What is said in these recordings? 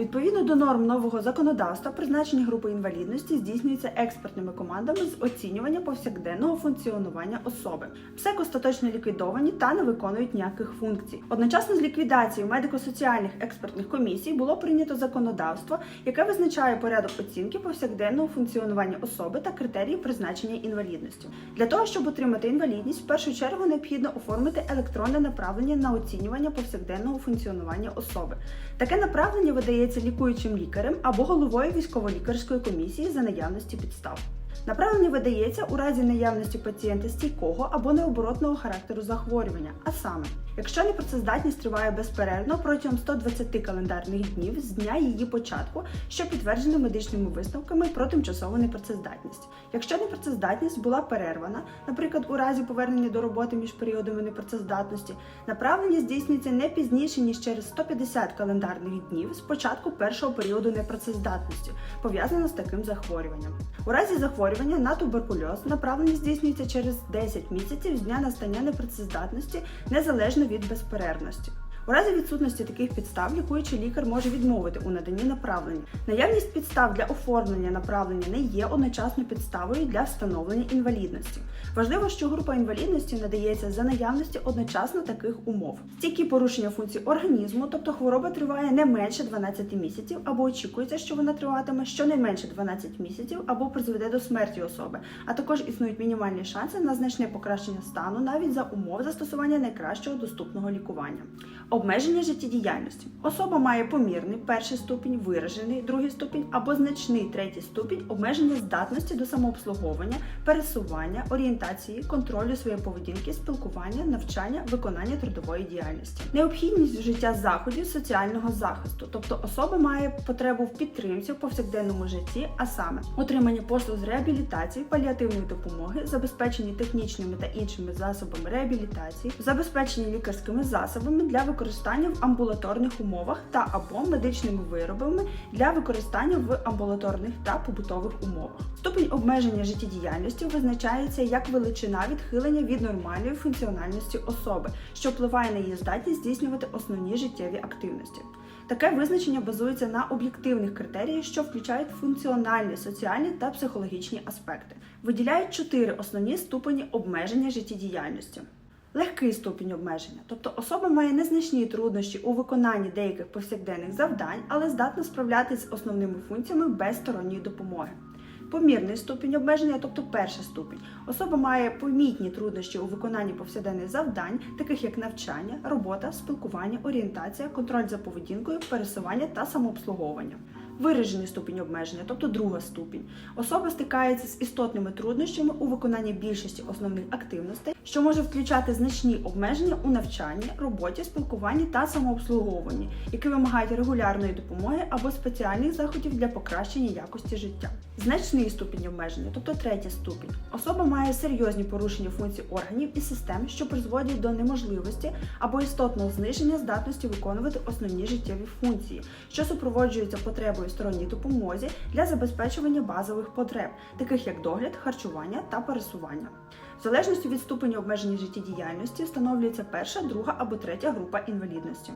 Відповідно до норм нового законодавства, призначення групи інвалідності здійснюється експертними командами з оцінювання повсякденного функціонування особи. ПСЕК остаточно ліквідовані та не виконують ніяких функцій. Одночасно з ліквідацією медико-соціальних експертних комісій було прийнято законодавство, яке визначає порядок оцінки повсякденного функціонування особи та критерії призначення інвалідності. Для того, щоб отримати інвалідність, в першу чергу необхідно оформити електронне направлення на оцінювання повсякденного функціонування особи. Таке направлення видається лікуючим лікарем або головою військово-лікарської комісії за наявності підстав. Направлення видається у разі наявності пацієнта стійкого або необоротного характеру захворювання, а саме, якщо непрацездатність триває безперервно протягом 120 календарних днів з дня її початку, що підтверджено медичними висновками про тимчасову непрацездатність. Якщо непрацездатність була перервана, наприклад, у разі повернення до роботи між періодами непрацездатності, направлення здійснюється не пізніше ніж через 150 календарних днів з початку першого періоду непрацездатності, пов'язано з таким захворюванням. У разі захворювання на туберкульоз направлення здійснюється через 10 місяців з дня настання непрацездатності незалежно від безперервності. У разі відсутності таких підстав лікуючий лікар може відмовити у наданні направлення. Наявність підстав для оформлення направлення не є одночасно підставою для встановлення інвалідності. Важливо, що група інвалідності надається за наявності одночасно таких умов. Стійкі порушення функцій організму, тобто хвороба триває не менше 12 місяців, або очікується, що вона триватиме щонайменше 12 місяців, або призведе до смерті особи. А також існують мінімальні шанси на значне покращення стану навіть за умов застосування найкращого доступного лікування. Обмеження життєдіяльності. Особа має помірний перший ступінь, виражений другий ступінь або значний третій ступінь обмеження здатності до самообслуговування, пересування, орієнтації, контролю своєї поведінки, спілкування, навчання, виконання трудової діяльності. Необхідність вжиття заходів соціального захисту, тобто особа має потребу в підтримці в повсякденному житті, а саме отримання послуг з реабілітації, паліативної допомоги, забезпечення технічними та іншими засобами реабілітації, забезпечення лікарськими засобами для використання в амбулаторних умовах та або медичними виробами для використання в амбулаторних та побутових умовах. Ступінь обмеження життєдіяльності визначається як величина відхилення від нормальної функціональності особи, що впливає на її здатність здійснювати основні життєві активності. Таке визначення базується на об'єктивних критеріях, що включають функціональні, соціальні та психологічні аспекти. Виділяють чотири основні ступені обмеження життєдіяльності. Легкий ступінь обмеження, тобто особа має незначні труднощі у виконанні деяких повсякденних завдань, але здатна справлятися з основними функціями без сторонньої допомоги. Помірний ступінь обмеження, тобто перший ступінь. Особа має помітні труднощі у виконанні повсякденних завдань, таких як навчання, робота, спілкування, орієнтація, контроль за поведінкою, пересування та самообслуговування. Виражений ступінь обмеження, тобто друга ступінь. Особа стикається з істотними труднощами у виконанні більшості основних активностей, що може включати значні обмеження у навчанні, роботі, спілкуванні та самообслуговуванні, які вимагають регулярної допомоги або спеціальних заходів для покращення якості життя. Значний ступінь обмеження, тобто третя ступінь. Особа має серйозні порушення функцій органів і систем, що призводять до неможливості або істотного зниження здатності виконувати основні життєві функції, що супроводжуються потребою в сторонній допомозі для забезпечування базових потреб, таких як догляд, харчування та пересування. В залежності від ступеню обмеження життєдіяльності встановлюється перша, друга або третя група інвалідності.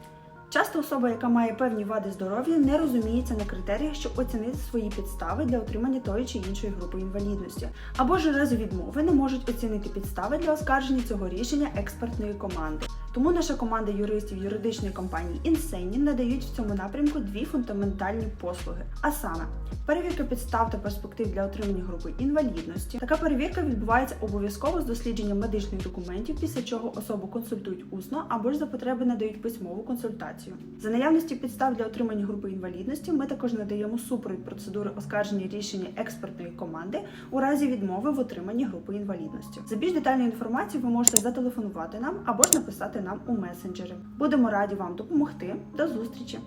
Часто особа, яка має певні вади здоров'я, не розуміється на критеріях, щоб оцінити свої підстави для отримання тої чи іншої групи інвалідності, або ж у відмови не можуть оцінити підстави для оскарження цього рішення експертної команди. Тому наша команда юристів юридичної компанії Insane надають в цьому напрямку дві фундаментальні послуги, а саме перевірка підстав та перспектив для отримання групи інвалідності. Така перевірка відбувається обов'язково з дослідженням медичних документів, після чого особу консультують усно або ж за потреби надають письмову консультацію. За наявності підстав для отримання групи інвалідності ми також надаємо супровід процедури оскарження рішення експертної команди у разі відмови в отриманні групи інвалідності. За більш детальною інформацією ви можете зателефонувати нам або ж написати нам у месенджери. Будемо раді вам допомогти. До зустрічі!